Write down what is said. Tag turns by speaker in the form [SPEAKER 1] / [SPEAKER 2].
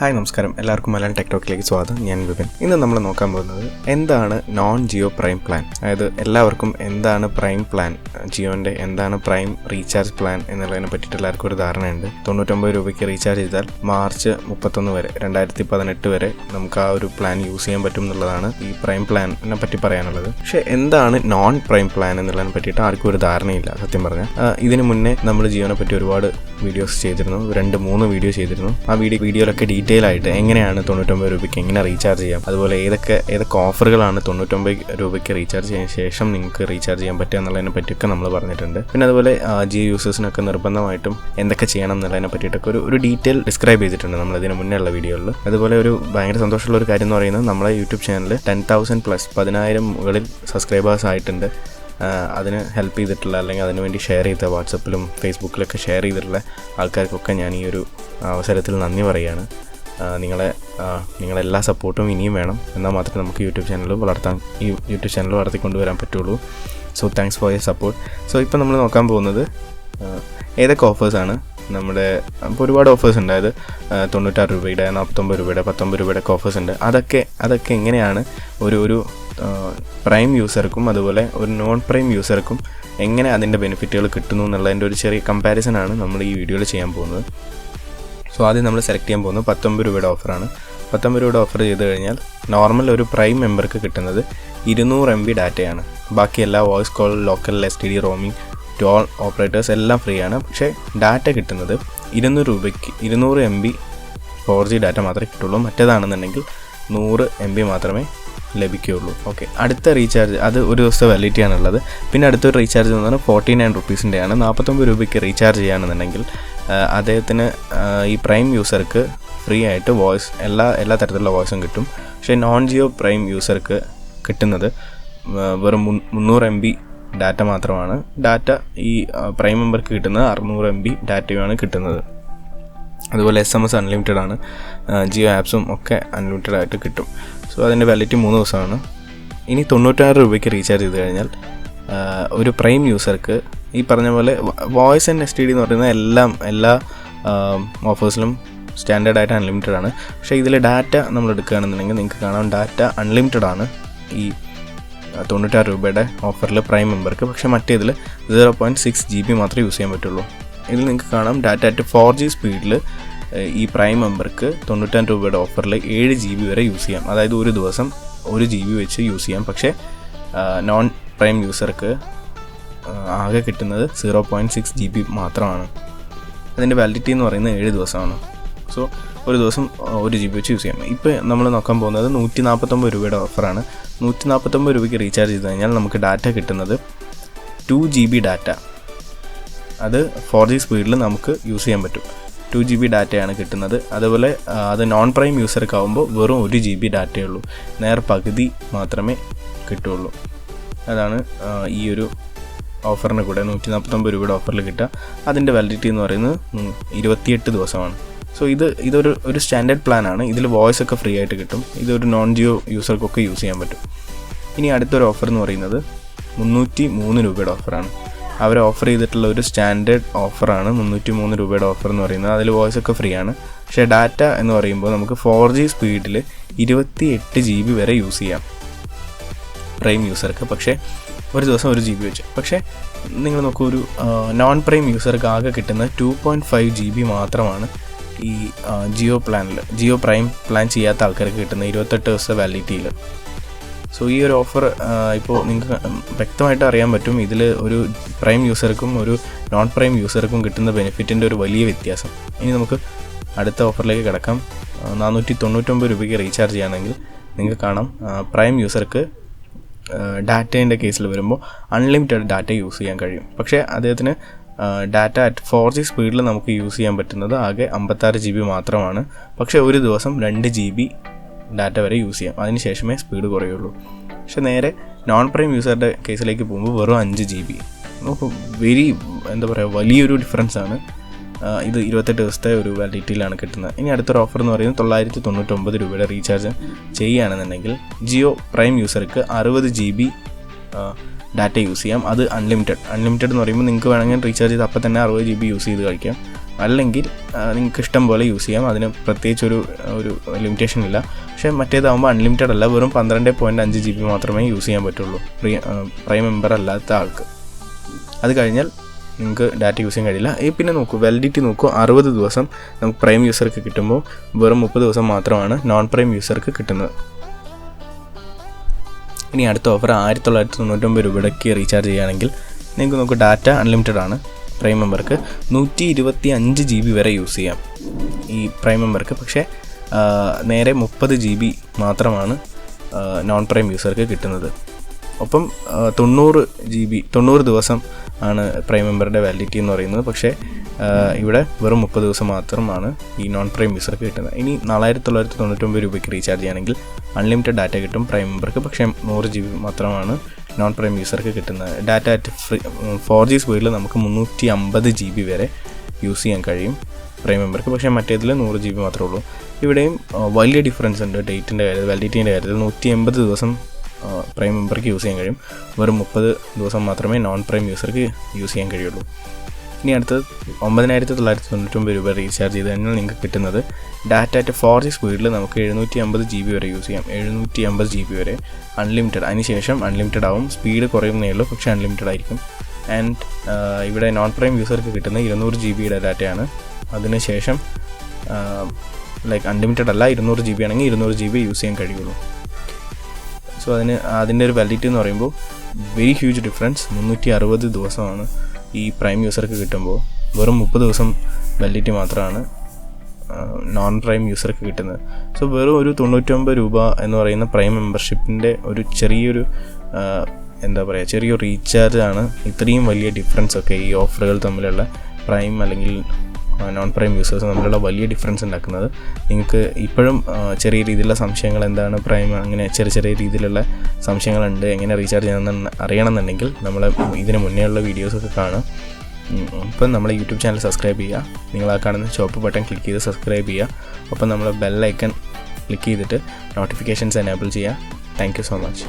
[SPEAKER 1] Hi നമസ്കാരം. എല്ലാവർക്കും മലയാളം ടെക്ടോക്കിലേക്ക് സ്വാഗതം. ഞാൻ വിപിൻ. ഇന്ന് നമ്മൾ നോക്കാൻ പോകുന്നത് എന്താണ് നോൺ ജിയോ പ്രൈം പ്ലാൻ അതായത് എല്ലാവർക്കും എന്താണ് പ്രൈം പ്ലാൻ ജിയോന്റെ എന്താണ് പ്രൈം റീചാർജ് പ്ലാൻ എന്നുള്ളതിനെ പറ്റിയിട്ട് എല്ലാവർക്കും ഒരു ധാരണയുണ്ട്. തൊണ്ണൂറ്റൊമ്പത് രൂപയ്ക്ക് റീചാർജ് ചെയ്താൽ മാർച്ച് മുപ്പത്തൊന്ന് വരെ രണ്ടായിരത്തി പതിനെട്ട് വരെ നമുക്ക് ആ ഒരു പ്ലാൻ യൂസ് ചെയ്യാൻ പറ്റും എന്നുള്ളതാണ് ഈ പ്രൈം പ്ലാനിനെ പറ്റി പറയാനുള്ളത്. പക്ഷേ എന്താണ് നോൺ പ്രൈം പ്ലാൻ എന്നുള്ളതിനെ പറ്റിയിട്ട് ആർക്കും ഒരു ധാരണയില്ല സത്യം പറഞ്ഞാൽ. ഇതിനു മുന്നേ നമ്മൾ ജിയോനെ പറ്റി ഒരുപാട് വീഡിയോസ് ചെയ്തിരുന്നു. രണ്ട് മൂന്ന് വീഡിയോ ചെയ്തിരുന്നു. ആ വീഡിയോ വീഡിയോയിലൊക്കെ ഡീറ്റെയിൽ ആയിട്ട് എങ്ങനെയാണ് തൊണ്ണൂറ്റൊമ്പത് രൂപയ്ക്ക് എങ്ങനെ റീചാർജ് ചെയ്യാം? അതുപോലെ ഏതൊക്കെ ഏതൊക്കെ ഓഫറുകളാണ് തൊണ്ണൂറ്റൊമ്പത് രൂപയ്ക്ക് റീചാർജ് ചെയ്യാൻ ശേഷം നിങ്ങൾക്ക് റീചാർജ് ചെയ്യാൻ പറ്റുക എന്നുള്ളതിനെ പറ്റിയൊക്കെ നമ്മൾ പറഞ്ഞിട്ടുണ്ട്. പിന്നെ അതുപോലെ ജിയോ യൂസേഴ്സിനൊക്കെ നിർബന്ധമായിട്ടും എന്തൊക്കെ ചെയ്യണം എന്നുള്ളതിനെ പറ്റിയിട്ടൊക്കെ ഒരു ഒരു ഡീറ്റെയിൽ ഡിസ്ക്രൈബ് ചെയ്തിട്ടുണ്ട് നമ്മൾ ഇതിന് മുന്നേ ഉള്ള വീഡിയോയിൽ. അതുപോലെ ഒരു ഭയങ്കര സന്തോഷമുള്ള ഒരു കാര്യം എന്ന് പറയുന്നത് നമ്മളെ YouTube channel ten thousand plus പതിനായിരം മുകളിൽ സബ്സ്ക്രൈബേഴ്സ് ആയിട്ടുണ്ട്. അതിന് ഹെൽപ്പ് ചെയ്തിട്ടുള്ള അല്ലെങ്കിൽ അതിന് വേണ്ടി ഷെയർ ചെയ്ത വാട്സപ്പിലും ഫേസ്ബുക്കിലൊക്കെ ഷെയർ ചെയ്തിട്ടുള്ള ആൾക്കാർക്കൊക്കെ ഞാൻ ഈ ഒരു അവസരത്തിൽ നന്ദി പറയുകയാണ്. നിങ്ങളെ നിങ്ങളെല്ലാ സപ്പോർട്ടും ഇനിയും വേണം. എന്നാൽ മാത്രമേ നമുക്ക് യൂട്യൂബ് ചാനൽ വളർത്താൻ ഈ യൂട്യൂബ് ചാനൽ വളർത്തിക്കൊണ്ടുവരാൻ പറ്റുള്ളൂ. So thanks for your support so ഇപ്പോൾ നമ്മൾ നോക്കാൻ പോകുന്നത് ഏതൊക്കെ ഓഫേഴ്സാണ് നമ്മുടെ അപ്പോൾ ഒരുപാട് ഓഫേഴ്സ് ഉണ്ട്. അതായത് തൊണ്ണൂറ്റാറ് രൂപയുടെ നാൽപ്പത്തൊമ്പത് രൂപയുടെ പത്തൊമ്പത് രൂപയുടെ ഒക്കെ ഓഫേഴ്സ് ഉണ്ട്. അതൊക്കെ അതൊക്കെ എങ്ങനെയാണ് ഒരു ഒരു പ്രൈം യൂസർക്കും അതുപോലെ ഒരു നോൺ പ്രൈം യൂസർക്കും എങ്ങനെ അതിന്റെ ബെനിഫിറ്റുകൾ കിട്ടുന്നു എന്നുള്ളതിന്റെ ഒരു ചെറിയ കമ്പാരിസൺ ആണ് നമ്മൾ ഈ വീഡിയോയിൽ ചെയ്യാൻ പോകുന്നത്. സോ ആദ്യം നമ്മൾ സെലക്ട് ചെയ്യാൻ പോകുന്നത് പത്തൊമ്പത് രൂപയുടെ ഓഫറാണ് പത്തൊമ്പത് രൂപയുടെ ഓഫർ ചെയ്ത് കഴിഞ്ഞാൽ നോർമൽ ഒരു പ്രൈം മെമ്പർക്ക് കിട്ടുന്നത് ഇരുന്നൂറ് എം ബി ഡാറ്റയാണ് ബാക്കി എല്ലാ voice call local S T D roaming toll operators എല്ലാം ഫ്രീ ആണ്. പക്ഷേ ഡാറ്റ കിട്ടുന്നത് ഇരുന്നൂറ് രൂപയ്ക്ക് ഇരുന്നൂറ് M B four G data മാത്രമേ കിട്ടുള്ളൂ. മറ്റേതാണെന്നുണ്ടെങ്കിൽ നൂറ് എം ബി മാത്രമേ ലഭിക്കുകയുള്ളൂ. ഓക്കെ അടുത്ത റീചാർജ് അത് ഒരു ദിവസത്തെ വാലിഡിറ്റി ആണുള്ളത്. പിന്നെ അടുത്തൊരു റീചാർജ് എന്ന് പറഞ്ഞാൽ ഫോർട്ടി നയൻ റുപ്പീസിന്റെയാണ് നാൽപ്പത്തൊമ്പത് രൂപയ്ക്ക് റീചാർജ് ചെയ്യുകയാണെന്നുണ്ടെങ്കിൽ അദ്ദേഹത്തിന് ഈ പ്രൈം യൂസർക്ക് ഫ്രീ ആയിട്ട് വോയിസ് എല്ലാ എല്ലാ തരത്തിലുള്ള വോയിസും കിട്ടും. പക്ഷേ നോൺ ജിയോ പ്രൈം യൂസർക്ക് കിട്ടുന്നത് വെറും മുന്നൂറ് എം ബി ഡാറ്റ മാത്രമാണ്. ഡാറ്റ ഈ പ്രൈം മെമ്പർക്ക് കിട്ടുന്നത് അറുന്നൂറ് എം ബി ഡാറ്റയുമാണ് കിട്ടുന്നത്. അതുപോലെ എസ് എം എസ് അൺലിമിറ്റഡ് ആണ്. ജിയോ ആപ്സും ഒക്കെ അൺലിമിറ്റഡ് ആയിട്ട് കിട്ടും. സോ അതിന്റെ വാലിറ്റി മൂന്ന് ദിവസമാണ്. ഇനി തൊണ്ണൂറ്റാറ് രൂപയ്ക്ക് റീചാർജ് ചെയ്ത് കഴിഞ്ഞാൽ ഒരു പ്രൈം യൂസർക്ക് ഈ പറഞ്ഞ പോലെ voice and S T D എന്ന് പറയുന്ന എല്ലാം എല്ലാ ഓഫേഴ്സിലും സ്റ്റാൻഡേർഡ് ആയിട്ട് അൺലിമിറ്റഡ് ആണ്. പക്ഷേ ഇതിൽ ഡാറ്റ നമ്മൾ എടുക്കുകയാണെന്നുണ്ടെങ്കിൽ നിങ്ങൾക്ക് കാണാം ഡാറ്റ അൺലിമിറ്റഡ് ആണ് ഈ തൊണ്ണൂറ്റാറ് രൂപയുടെ ഓഫറിൽ പ്രൈം മെമ്പർക്ക് പക്ഷേ മറ്റേതിൽ zero point six G B മാത്രമേ യൂസ് ചെയ്യാൻ പറ്റുള്ളൂ. ഇതിൽ നിങ്ങൾക്ക് കാണാം ഡാറ്റ അറ്റ് ഫോർ ജി സ്പീഡിൽ ഈ പ്രൈം മെമ്പർക്ക് തൊണ്ണൂറ്റാറ് രൂപയുടെ ഓഫറിൽ ഏഴ് ജി ബി വരെ യൂസ് ചെയ്യാം. അതായത് ഒരു ദിവസം ഒരു ജി ബി വെച്ച് യൂസ് ചെയ്യാം. പക്ഷേ നോൺ പ്രൈം യൂസർക്ക് ആകെ കിട്ടുന്നത് zero point six G B മാത്രമാണ്. അതിന്റെ വാലിഡിറ്റി എന്ന് പറയുന്നത് ഏഴ് ദിവസമാണ്. സോ ഒരു ദിവസം ഒരു ജി ബി വെച്ച് യൂസ് ചെയ്യാം. ഇപ്പോൾ നമ്മൾ നോക്കാൻ പോകുന്നത് നൂറ്റി നാൽപ്പത്തൊമ്പത് രൂപയുടെ ഓഫറാണ് നൂറ്റി നാൽപ്പത്തൊമ്പത് രൂപയ്ക്ക് റീചാർജ് ചെയ്ത് കഴിഞ്ഞാൽ നമുക്ക് ഡാറ്റ കിട്ടുന്നത് ടു ജി ബി ഡാറ്റ അത് ഫോർ ജി സ്പീഡിൽ നമുക്ക് യൂസ് ചെയ്യാൻ പറ്റും. ടു ജി ബി ഡാറ്റയാണ് കിട്ടുന്നത്. അതുപോലെ അത് നോൺ പ്രൈം യൂസർക്ക് ആകുമ്പോൾ വെറും ഒരു ജി ബി ഡാറ്റയേ ഉള്ളൂ. നേർ പകുതി മാത്രമേ കിട്ടുള്ളൂ. അതാണ് ഈ ഒരു ഓഫറിന് കൂടെ നൂറ്റി നാൽപ്പത്തൊമ്പത് രൂപയുടെ ഓഫറിൽ കിട്ടുക. അതിന്റെ വാലിഡിറ്റി എന്ന് പറയുന്നത് ഇരുപത്തിയെട്ട് ദിവസമാണ്. സോ ഇത് ഇതൊരു ഒരു സ്റ്റാൻഡേർഡ് പ്ലാനാണ് ഇതിൽ വോയിസ് ഒക്കെ ഫ്രീ ആയിട്ട് കിട്ടും. ഇതൊരു നോൺ ജിയോ യൂസർക്കൊക്കെ യൂസ് ചെയ്യാൻ പറ്റും. ഇനി അടുത്തൊരു ഓഫർ എന്ന് പറയുന്നത് മുന്നൂറ്റി മൂന്ന് രൂപയുടെ ഓഫറാണ് അവർ ഓഫർ ചെയ്തിട്ടുള്ള ഒരു സ്റ്റാൻഡേർഡ് ഓഫറാണ് മുന്നൂറ്റി മൂന്ന് രൂപയുടെ ഓഫർ എന്ന് പറയുന്നത്. അതിൽ വോയിസ് ഒക്കെ ഫ്രീ ആണ്. പക്ഷേ ഡാറ്റ എന്ന് പറയുമ്പോൾ നമുക്ക് ഫോർ ജി സ്പീഡിൽ ഇരുപത്തി എട്ട് ജി ബി വരെ യൂസ് ചെയ്യാം. പ്രൈം യൂസർക്ക് പക്ഷേ ഒരു ദിവസം ഒരു ജി ബി വെച്ച്. പക്ഷേ നിങ്ങൾ നോക്കൂ ഒരു നോൺ പ്രൈം യൂസർക്ക് ആകെ കിട്ടുന്ന two point five G B മാത്രമാണ് ഈ ജിയോ പ്ലാനിൽ ജിയോ പ്രൈം പ്ലാൻ ചെയ്യാത്ത ആൾക്കാർക്ക് കിട്ടുന്ന ഇരുപത്തെട്ട് ദിവസത്തെ വാലിഡിറ്റിയിൽ സോ ഈ ഒരു ഓഫർ ഇപ്പോൾ നിങ്ങൾക്ക് വ്യക്തമായിട്ട് അറിയാൻ പറ്റും. ഇതിൽ ഒരു പ്രൈം യൂസർക്കും ഒരു നോൺ പ്രൈം യൂസർക്കും കിട്ടുന്ന ബെനിഫിറ്റിന്റെ ഒരു വലിയ വ്യത്യാസം. ഇനി നമുക്ക് അടുത്ത ഓഫറിലേക്ക് കിടക്കാം. നാനൂറ്റി തൊണ്ണൂറ്റൊമ്പത് രൂപയ്ക്ക് റീചാർജ് ചെയ്യുകയാണെങ്കിൽ നിങ്ങൾക്ക് കാണാം. പ്രൈം യൂസർക്ക് ഡാറ്റേന്റെ കേസിൽ വരുമ്പോൾ അൺലിമിറ്റഡ് ഡാറ്റ യൂസ് ചെയ്യാൻ കഴിയും. പക്ഷേ അദ്ദേഹത്തിന് ഡാറ്റ അറ്റ് ഫോർ ജി സ്പീഡിൽ നമുക്ക് യൂസ് ചെയ്യാൻ പറ്റുന്നത് ആകെ അമ്പത്താറ് ജി ബി മാത്രമാണ്. പക്ഷേ ഒരു ദിവസം രണ്ട് ജി ബി ഡാറ്റ വരെ യൂസ് ചെയ്യാം. അതിനുശേഷമേ സ്പീഡ് കുറയുള്ളൂ. പക്ഷേ നേരെ നോൺ പ്രൈം യൂസറുടെ കേസിലേക്ക് പോകുമ്പോൾ വെറും അഞ്ച് ജി ബി. വെരി എന്താ പറയുക വലിയൊരു ഡിഫറൻസ് ആണ്. ആ, ഇത് ഇരുപത്തെട്ട് ദിവസത്തെ ഒരു വാലിഡിറ്റിയിലാണ് കിട്ടുന്നത്. ഇനി അടുത്തൊരു ഓഫർ എന്ന് പറയുന്നത് തൊള്ളായിരത്തി തൊണ്ണൂറ്റൊമ്പത് രൂപയുടെ റീചാർജ് ചെയ്യുകയാണെന്നുണ്ടെങ്കിൽ ജിയോ പ്രൈം യൂസർക്ക് അറുപത് ജി ബി ഡാറ്റ യൂസ് ചെയ്യാം. അത് അൺലിമിറ്റഡ് അൺലിമിറ്റഡ് എന്ന് പറയുമ്പോൾ നിങ്ങൾക്ക് വേണമെങ്കിൽ റീചാർജ് ചെയ്ത് അപ്പം തന്നെ അറുപത് ജി ബി യൂസ് ചെയ്ത് കഴിക്കാം. അല്ലെങ്കിൽ നിങ്ങൾക്ക് ഇഷ്ടം പോലെ യൂസ് ചെയ്യാം. അതിന് പ്രത്യേകിച്ച് ഒരു ഒരു ലിമിറ്റേഷൻ ഇല്ല. പക്ഷേ മറ്റേതാകുമ്പോൾ അൺലിമിറ്റഡ് അല്ല. വെറും പന്ത്രണ്ട് പോയിന്റ് അഞ്ച് ജി ബി മാത്രമേ യൂസ് ചെയ്യാൻ പറ്റുള്ളൂ. പ്രൈം മെമ്പർ അല്ലാത്ത ആൾക്ക്. അത് കഴിഞ്ഞാൽ നിങ്ങൾക്ക് ഡാറ്റ യൂസ് ചെയ്യാൻ കഴിയില്ല. പിന്നെ നോക്കൂ വാലിഡിറ്റി നോക്കൂ. അറുപത് ദിവസം നമുക്ക് പ്രൈം യൂസർക്ക് കിട്ടുമ്പോൾ വെറും മുപ്പത് ദിവസം മാത്രമാണ് നോൺ പ്രൈം യൂസർക്ക് കിട്ടുന്നത്. ഇനി അടുത്ത ഓഫർ ആയിരത്തി തൊള്ളായിരത്തി തൊണ്ണൂറ്റൊമ്പത് രൂപയ്ക്ക് റീചാർജ് ചെയ്യുകയാണെങ്കിൽ നിങ്ങൾക്ക് നോക്കൂ ഡാറ്റ അൺലിമിറ്റഡ് ആണ് പ്രൈം മെമ്പർക്ക് നൂറ്റി ഇരുപത്തി അഞ്ച് ജി ബി വരെ യൂസ് ചെയ്യാം ഈ പ്രൈം മെമ്പർക്ക് പക്ഷേ നേരെ മുപ്പത് ജി ബി മാത്രമാണ് നോൺ പ്രൈം യൂസർക്ക് കിട്ടുന്നത്. ഒപ്പം തൊണ്ണൂറ് ജി ബി തൊണ്ണൂറ് ദിവസം ആണ് പ്രൈം മെമ്പറുടെ വാലിഡിറ്റി എന്ന് പറയുന്നത്. പക്ഷേ ഇവിടെ വെറും മുപ്പത് ദിവസം മാത്രമാണ് ഈ നോൺ പ്രൈം യൂസർക്ക് കിട്ടുന്നത്. ഇനി നാലായിരത്തി തൊള്ളായിരത്തി തൊണ്ണൂറ്റൊമ്പത് രൂപയ്ക്ക് റീചാർജ് ചെയ്യുകയാണെങ്കിൽ അൺലിമിറ്റഡ് ഡാറ്റ കിട്ടും പ്രൈം മെമ്പർക്ക് പക്ഷേ നൂറ് ജി ബി മാത്രമാണ് നോൺ പ്രൈം യൂസർക്ക് കിട്ടുന്നത്. Data at free four G സ്പീഡിൽ നമുക്ക് മുന്നൂറ്റി അമ്പത് ജി ബി വരെ യൂസ് ചെയ്യാൻ കഴിയും പ്രൈം മെമ്പർക്ക് പക്ഷേ മറ്റേതിൽ നൂറ് ജി ബി മാത്രമേ ഉള്ളൂ. ഇവിടെയും വലിയ ഡിഫറൻസ് ഉണ്ട് ഡേറ്റിന്റെ കാര്യത്തിൽ വാലിഡിറ്റീന്റെ കാര്യത്തിൽ. നൂറ്റി എൺപത് ദിവസം പ്രൈം മെമ്പർക്ക് യൂസ് ചെയ്യാൻ കഴിയും. വെറും മുപ്പത് ദിവസം മാത്രമേ നോൺ പ്രൈം യൂസർക്ക് യൂസ് ചെയ്യാൻ കഴിയുള്ളൂ. ഇനി അടുത്തത് ഒമ്പതിനായിരത്തി തൊള്ളായിരത്തി തൊണ്ണൂറ്റൊമ്പത് രൂപ റീചാർജ് ചെയ്ത് കഴിഞ്ഞാൽ നിങ്ങൾക്ക് കിട്ടുന്നത് ഡാറ്റ അറ്റ് ഫോർ ജി സ്പീഡിൽ നമുക്ക് എഴുന്നൂറ്റി അമ്പത് ജി ബി വരെ യൂസ് ചെയ്യാം. എഴുന്നൂറ്റി അമ്പത് ജി ബി വരെ അൺലിമിറ്റഡ് അതിനുശേഷം അൺലിമിറ്റഡ് ആവും. സ്പീഡ് കുറയുന്നേ ഉള്ളൂ. പക്ഷേ അൺലിമിറ്റഡ് ആയിരിക്കും. ആൻഡ് ഇവിടെ നോൺ പ്രൈം യൂസർക്ക് കിട്ടുന്ന ഇരുന്നൂറ് ജി ബിയുടെ ഡാറ്റയാണ് അതിനുശേഷം ലൈക്ക് അൺലിമിറ്റഡ് അല്ല ഇരുന്നൂറ് ജി ബി ആണെങ്കിൽ ഇരുന്നൂറ് ജി ബി യൂസ് ചെയ്യാൻ കഴിയുള്ളൂ. സോ അതിന് അതിന്റെ ഒരു വാലിഡിറ്റി എന്ന് പറയുമ്പോൾ വെരി ഹ്യൂജ് ഡിഫറൻസ് മുന്നൂറ്റി അറുപത് ദിവസമാണ് ഈ പ്രൈം യൂസർക്ക് കിട്ടുമ്പോൾ വെറും മുപ്പത് ദിവസം വാലിഡിറ്റി മാത്രമാണ് നോൺ പ്രൈം യൂസർക്ക് കിട്ടുന്നത്. സോ വെറും ഒരു തൊണ്ണൂറ്റൊമ്പത് രൂപ എന്ന് പറയുന്ന പ്രൈം മെമ്പർഷിപ്പിന്റെ ഒരു ചെറിയൊരു എന്താ പറയുക ചെറിയൊരു റീചാർജ് ആണ് ഇത്രയും വലിയ ഡിഫറൻസ് ഒക്കെ ഈ ഓഫറുകൾ തമ്മിലുള്ള പ്രൈം അല്ലെങ്കിൽ നോൺ പ്രൈം യൂസേഴ്സ് തമ്മിലുള്ള വലിയ ഡിഫറൻസ് ഉണ്ടാക്കുന്നത്. നിങ്ങൾക്ക് ഇപ്പോഴും ചെറിയ രീതിയിലുള്ള സംശയങ്ങൾ എന്താണ് പ്രൈം അങ്ങനെ ചെറിയ ചെറിയ രീതിയിലുള്ള സംശയങ്ങളുണ്ട് എങ്ങനെ റീചാർജ് ചെയ്യണമെന്ന് അറിയണമെന്നുണ്ടെങ്കിൽ നമ്മൾ ഇതിന് മുന്നേ ഉള്ള വീഡിയോസൊക്കെ കാണും. ഇപ്പം നമ്മളെ യൂട്യൂബ് ചാനൽ സബ്സ്ക്രൈബ് ചെയ്യുക. നിങ്ങൾ ആ കാണുന്ന ഷോപ്പ് ബട്ടൺ ക്ലിക്ക് ചെയ്ത് സബ്സ്ക്രൈബ് ചെയ്യുക. ഒപ്പം നമ്മൾ ബെല്ലൈക്കൺ ക്ലിക്ക് ചെയ്തിട്ട് നോട്ടിഫിക്കേഷൻസ് എനേബിൾ ചെയ്യുക. Thank so much